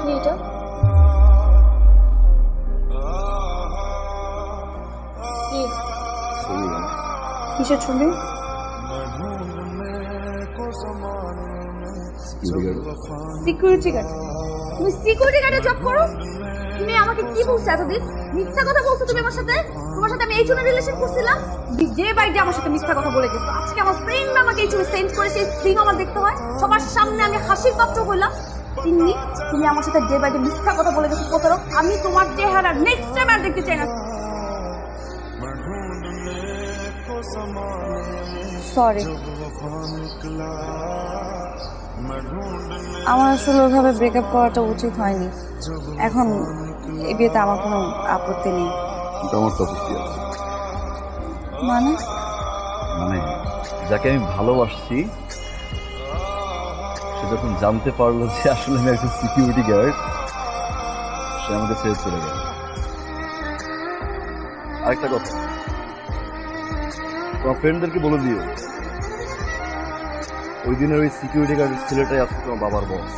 কি? কিসের ছবি? সিকিউরিটি গার্ড তুমি সিকিউরিটি গার্ডে জব করো? তুমি আমাকে কি বলছো এতদিন? মিথ্যা কথা বলছো তুমি আমার সাথে? তোমার সাথে আমি এই জন্য রিলেশন করছিলাম? ডে বাই আমার সাথে মিথ্যা কথা বলে গেছো। আজকে আমার ফ্রেন্ড আমাকে এই ছবি সেন্ড এই স্ক্রিন আমার দেখতে হয়। সবার সামনে আমি হাসির পাত্র হইলাম। তিন্নি তুমি আমার সাথে ডে বাই ডে মিথ্যা কথা বলে গেছো কত আমি তোমার চেহারা নেক্সট টাইম আর দেখতে চাই না। সরি আমার আসলে ওইভাবে ব্রেকআপ করাটা উচিত হয়নি। এখন এ বিয়েতে আমার কোনো আপত্তি নেই। আমার তো আপত্তি আছে। মানে? মানে যাকে আমি ভালোবাসছি সে যখন জানতে পারল যে আসলে আমি একজন সিকিউরিটি গার্ড সে আমাকে ছেড়ে চলে গেল। আরেকটা কথা। তোমার ফ্রেন্ডদেরকে বলে দিও, ওই দিনের ওই সিকিউরিটি গার্ডের ছেলেটাই আজকে তোমার বাবার বস